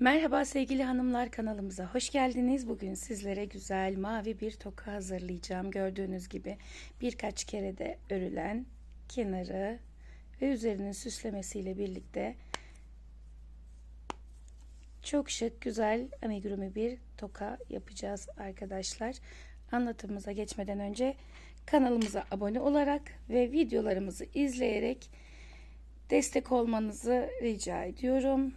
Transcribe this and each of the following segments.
Merhaba sevgili hanımlar kanalımıza hoş geldiniz. Bugün sizlere güzel mavi bir toka hazırlayacağım. Gördüğünüz gibi birkaç kere de örülen kenarı ve üzerinin süslemesiyle birlikte çok şık güzel amigurumi bir toka yapacağız arkadaşlar. Anlatımımıza geçmeden önce kanalımıza abone olarak ve videolarımızı izleyerek destek olmanızı rica ediyorum.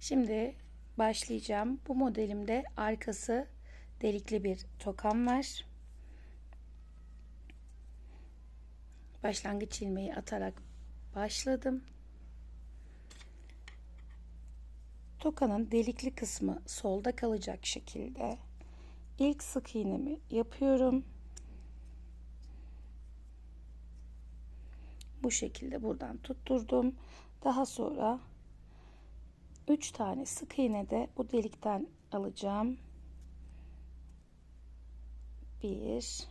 Şimdi başlayacağım. Bu modelimde arkası delikli bir tokam var. Başlangıç ilmeği atarak başladım. Tokanın delikli kısmı solda kalacak şekilde ilk sık iğnemi yapıyorum. Bu şekilde buradan tutturdum. Daha sonra 3 tane sık iğne de bu delikten alacağım. 1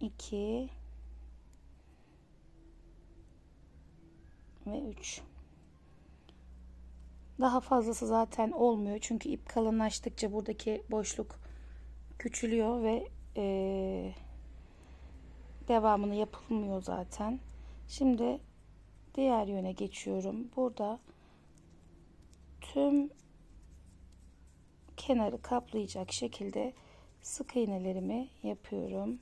2 ve 3 daha fazlası zaten olmuyor çünkü ip kalınlaştıkça buradaki boşluk küçülüyor ve ee, devamını yapılmıyor zaten şimdi diğer yöne geçiyorum. Burada tüm kenarı kaplayacak şekilde sık iğnelerimi yapıyorum.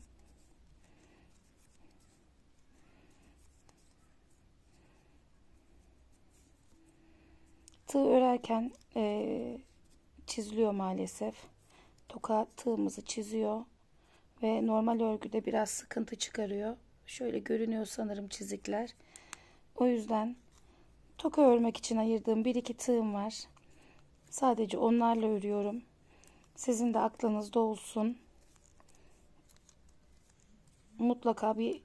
Tığ örerken e, çiziliyor maalesef. Toka tığımızı çiziyor ve normal örgüde biraz sıkıntı çıkarıyor. Şöyle görünüyor sanırım çizikler. O yüzden toka örmek için ayırdığım bir iki tığım var. Sadece onlarla örüyorum. Sizin de aklınızda olsun. Mutlaka bir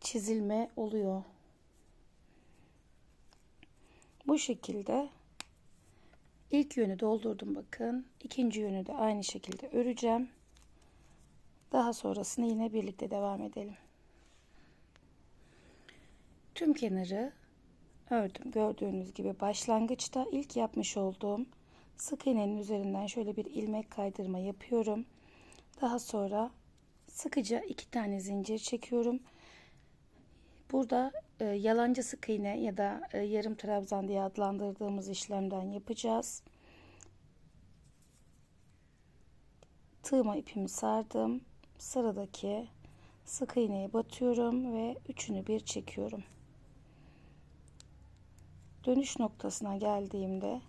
çizilme oluyor. Bu şekilde ilk yönü doldurdum bakın. İkinci yönü de aynı şekilde öreceğim. Daha sonrasını yine birlikte devam edelim. Tüm kenarı ördüm. Gördüğünüz gibi başlangıçta ilk yapmış olduğum sık iğnenin üzerinden şöyle bir ilmek kaydırma yapıyorum. Daha sonra sıkıca iki tane zincir çekiyorum. Burada e, yalancı sık iğne ya da e, yarım trabzan diye adlandırdığımız işlemden yapacağız. Tığıma ipimi sardım. Sıradaki sık iğneye batıyorum ve üçünü bir çekiyorum dönüş noktasına geldiğimde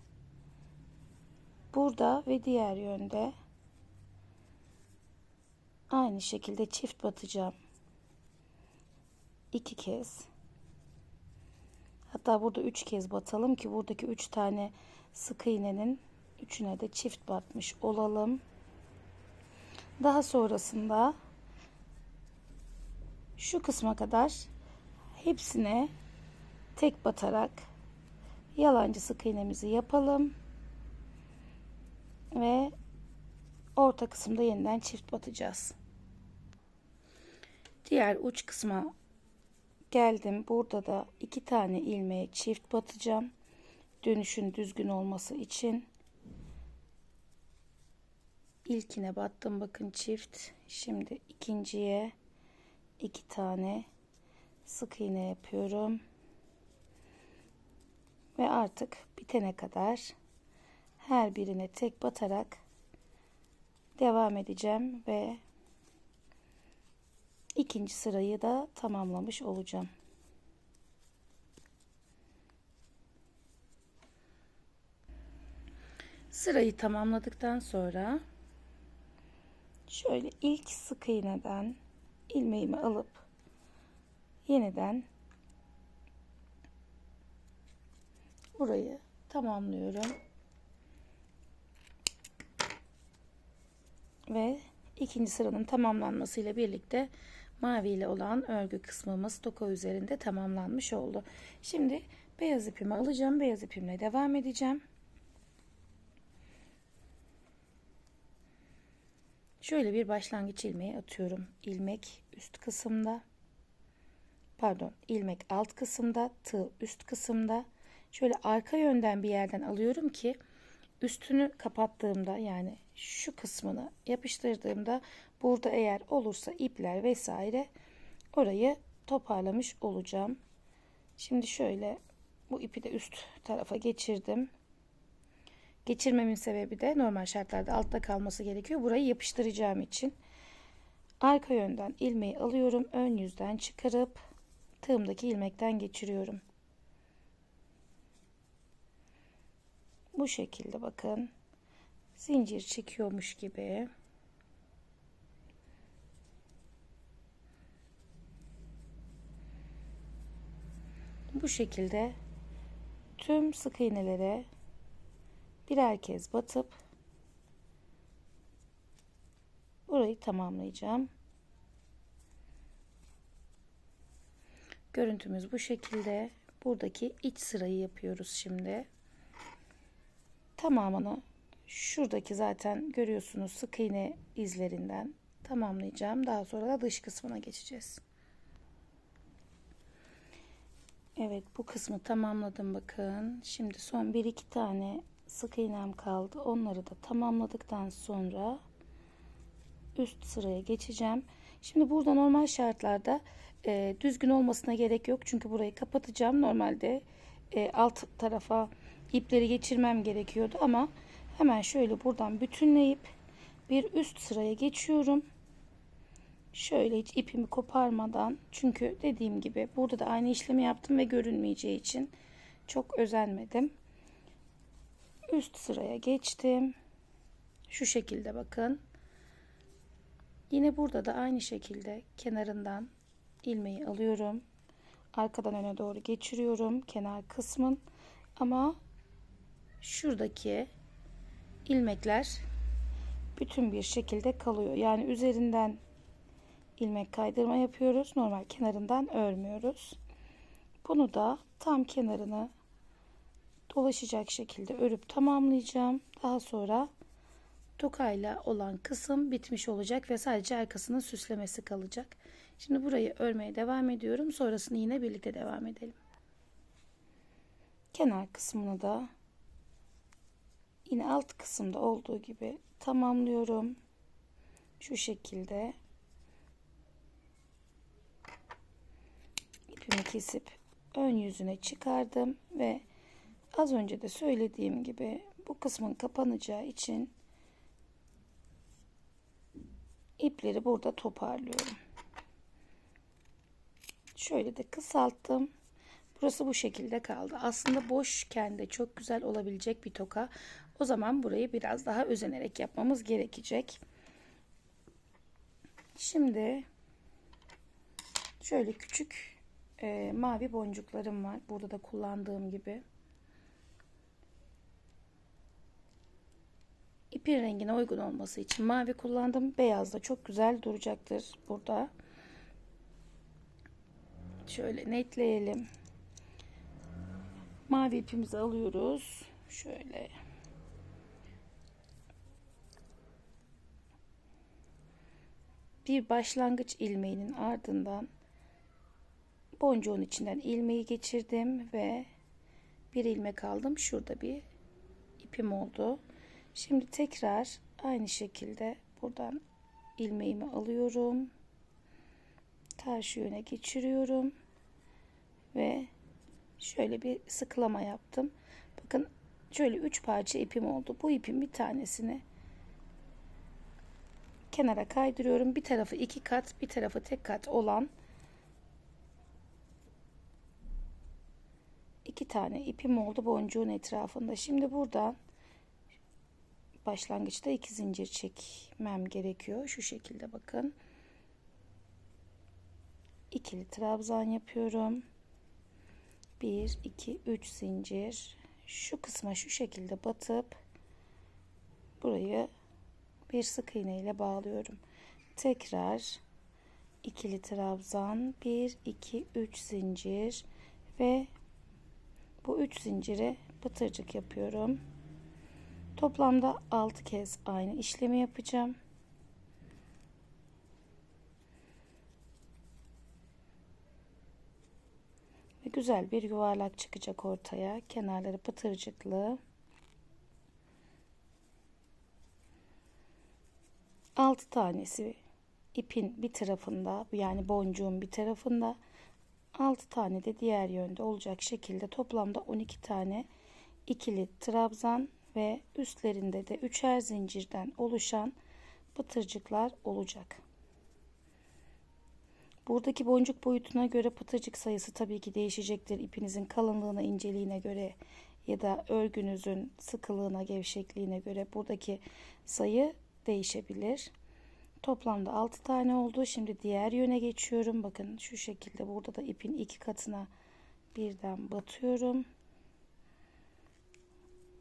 burada ve diğer yönde aynı şekilde çift batacağım. iki kez. Hatta burada üç kez batalım ki buradaki üç tane sık iğnenin üçüne de çift batmış olalım. Daha sonrasında şu kısma kadar hepsine tek batarak yalancı sık iğnemizi yapalım. Ve orta kısımda yeniden çift batacağız. Diğer uç kısma geldim. Burada da iki tane ilmeğe çift batacağım. Dönüşün düzgün olması için. İlkine battım bakın çift. Şimdi ikinciye iki tane sık iğne yapıyorum ve artık bitene kadar her birine tek batarak devam edeceğim ve ikinci sırayı da tamamlamış olacağım. Sırayı tamamladıktan sonra şöyle ilk sık iğneden ilmeğimi alıp yeniden burayı tamamlıyorum. Ve ikinci sıranın tamamlanmasıyla birlikte mavi ile olan örgü kısmımız toka üzerinde tamamlanmış oldu. Şimdi beyaz ipimi alacağım. Beyaz ipimle devam edeceğim. Şöyle bir başlangıç ilmeği atıyorum. İlmek üst kısımda. Pardon, ilmek alt kısımda, tığ üst kısımda şöyle arka yönden bir yerden alıyorum ki üstünü kapattığımda yani şu kısmını yapıştırdığımda burada eğer olursa ipler vesaire orayı toparlamış olacağım. Şimdi şöyle bu ipi de üst tarafa geçirdim. Geçirmemin sebebi de normal şartlarda altta kalması gerekiyor. Burayı yapıştıracağım için. Arka yönden ilmeği alıyorum. Ön yüzden çıkarıp tığımdaki ilmekten geçiriyorum. Bu şekilde bakın. Zincir çekiyormuş gibi. Bu şekilde tüm sık iğnelere birer kez batıp burayı tamamlayacağım. Görüntümüz bu şekilde. Buradaki iç sırayı yapıyoruz şimdi. Tamamını şuradaki zaten görüyorsunuz sık iğne izlerinden tamamlayacağım. Daha sonra da dış kısmına geçeceğiz. Evet bu kısmı tamamladım bakın. Şimdi son 1-2 tane sık iğnem kaldı. Onları da tamamladıktan sonra üst sıraya geçeceğim. Şimdi burada normal şartlarda e, düzgün olmasına gerek yok. Çünkü burayı kapatacağım. Normalde e, alt tarafa ipleri geçirmem gerekiyordu ama hemen şöyle buradan bütünleyip bir üst sıraya geçiyorum. Şöyle hiç ipimi koparmadan çünkü dediğim gibi burada da aynı işlemi yaptım ve görünmeyeceği için çok özenmedim. Üst sıraya geçtim. Şu şekilde bakın. Yine burada da aynı şekilde kenarından ilmeği alıyorum. Arkadan öne doğru geçiriyorum kenar kısmın ama şuradaki ilmekler bütün bir şekilde kalıyor. Yani üzerinden ilmek kaydırma yapıyoruz. Normal kenarından örmüyoruz. Bunu da tam kenarını dolaşacak şekilde örüp tamamlayacağım. Daha sonra tokayla olan kısım bitmiş olacak ve sadece arkasının süslemesi kalacak. Şimdi burayı örmeye devam ediyorum. Sonrasını yine birlikte devam edelim. Kenar kısmını da yine alt kısımda olduğu gibi tamamlıyorum. Şu şekilde ipimi kesip ön yüzüne çıkardım ve az önce de söylediğim gibi bu kısmın kapanacağı için ipleri burada toparlıyorum. Şöyle de kısalttım. Burası bu şekilde kaldı. Aslında boşken de çok güzel olabilecek bir toka. O zaman burayı biraz daha özenerek yapmamız gerekecek. Şimdi şöyle küçük e, mavi boncuklarım var. Burada da kullandığım gibi. İpin rengine uygun olması için mavi kullandım. Beyaz da çok güzel duracaktır burada. Şöyle netleyelim. Mavi ipimizi alıyoruz. Şöyle. Bir başlangıç ilmeğinin ardından boncuğun içinden ilmeği geçirdim ve bir ilmek aldım. Şurada bir ipim oldu. Şimdi tekrar aynı şekilde buradan ilmeğimi alıyorum. Ters yöne geçiriyorum. Ve şöyle bir sıklama yaptım. Bakın şöyle üç parça ipim oldu. Bu ipin bir tanesini kenara kaydırıyorum. Bir tarafı iki kat, bir tarafı tek kat olan iki tane ipim oldu boncuğun etrafında. Şimdi buradan başlangıçta iki zincir çekmem gerekiyor. Şu şekilde bakın. ikili trabzan yapıyorum. 1 2 3 zincir. Şu kısma şu şekilde batıp burayı bir sık iğne ile bağlıyorum. Tekrar ikili trabzan 1 2 3 zincir ve bu 3 zincire batırcık yapıyorum. Toplamda 6 kez aynı işlemi yapacağım. Güzel bir yuvarlak çıkacak ortaya. Kenarları pıtırcıklı. Altı tanesi ipin bir tarafında yani boncuğun bir tarafında 6 tane de diğer yönde olacak şekilde toplamda 12 tane ikili trabzan ve üstlerinde de üçer zincirden oluşan pıtırcıklar olacak. Buradaki boncuk boyutuna göre pıtırcık sayısı tabii ki değişecektir. İpinizin kalınlığına, inceliğine göre ya da örgünüzün sıkılığına, gevşekliğine göre buradaki sayı değişebilir. Toplamda 6 tane oldu. Şimdi diğer yöne geçiyorum. Bakın şu şekilde burada da ipin iki katına birden batıyorum.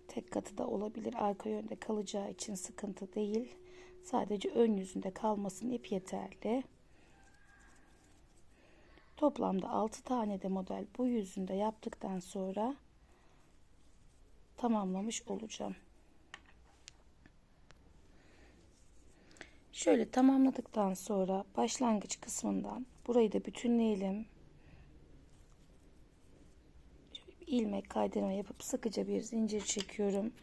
Tek katı da olabilir. Arka yönde kalacağı için sıkıntı değil. Sadece ön yüzünde kalmasın ip yeterli. Toplamda 6 tane de model bu yüzünde yaptıktan sonra tamamlamış olacağım. Şöyle tamamladıktan sonra başlangıç kısmından burayı da bütünleyelim. Şöyle ilmek kaydırma yapıp sıkıca bir zincir çekiyorum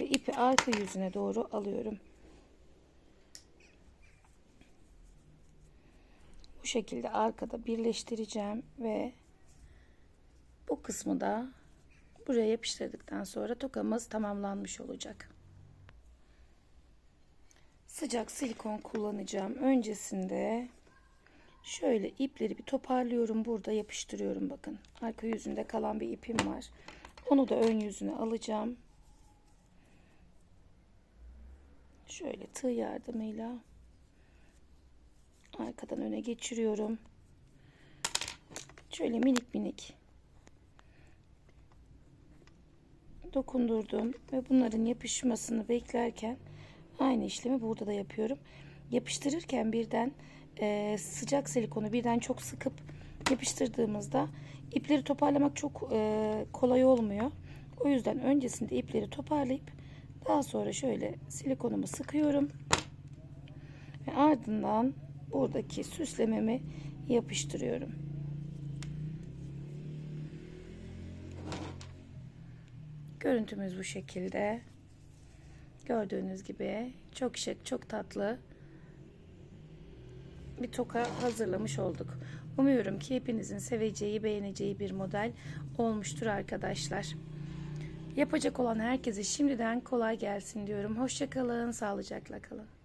ve ipi arka yüzüne doğru alıyorum. Bu şekilde arkada birleştireceğim ve bu kısmı da buraya yapıştırdıktan sonra tokamız tamamlanmış olacak. Sıcak silikon kullanacağım. Öncesinde şöyle ipleri bir toparlıyorum. Burada yapıştırıyorum bakın. Arka yüzünde kalan bir ipim var. Onu da ön yüzüne alacağım. Şöyle tığ yardımıyla arkadan öne geçiriyorum. Şöyle minik minik dokundurdum ve bunların yapışmasını beklerken aynı işlemi burada da yapıyorum. Yapıştırırken birden e, sıcak silikonu birden çok sıkıp yapıştırdığımızda ipleri toparlamak çok e, kolay olmuyor. O yüzden öncesinde ipleri toparlayıp daha sonra şöyle silikonumu sıkıyorum ve ardından buradaki süslememi yapıştırıyorum. Görüntümüz bu şekilde. Gördüğünüz gibi çok şık, çok tatlı bir toka hazırlamış olduk. Umuyorum ki hepinizin seveceği, beğeneceği bir model olmuştur arkadaşlar. Yapacak olan herkese şimdiden kolay gelsin diyorum. Hoşçakalın, sağlıcakla kalın.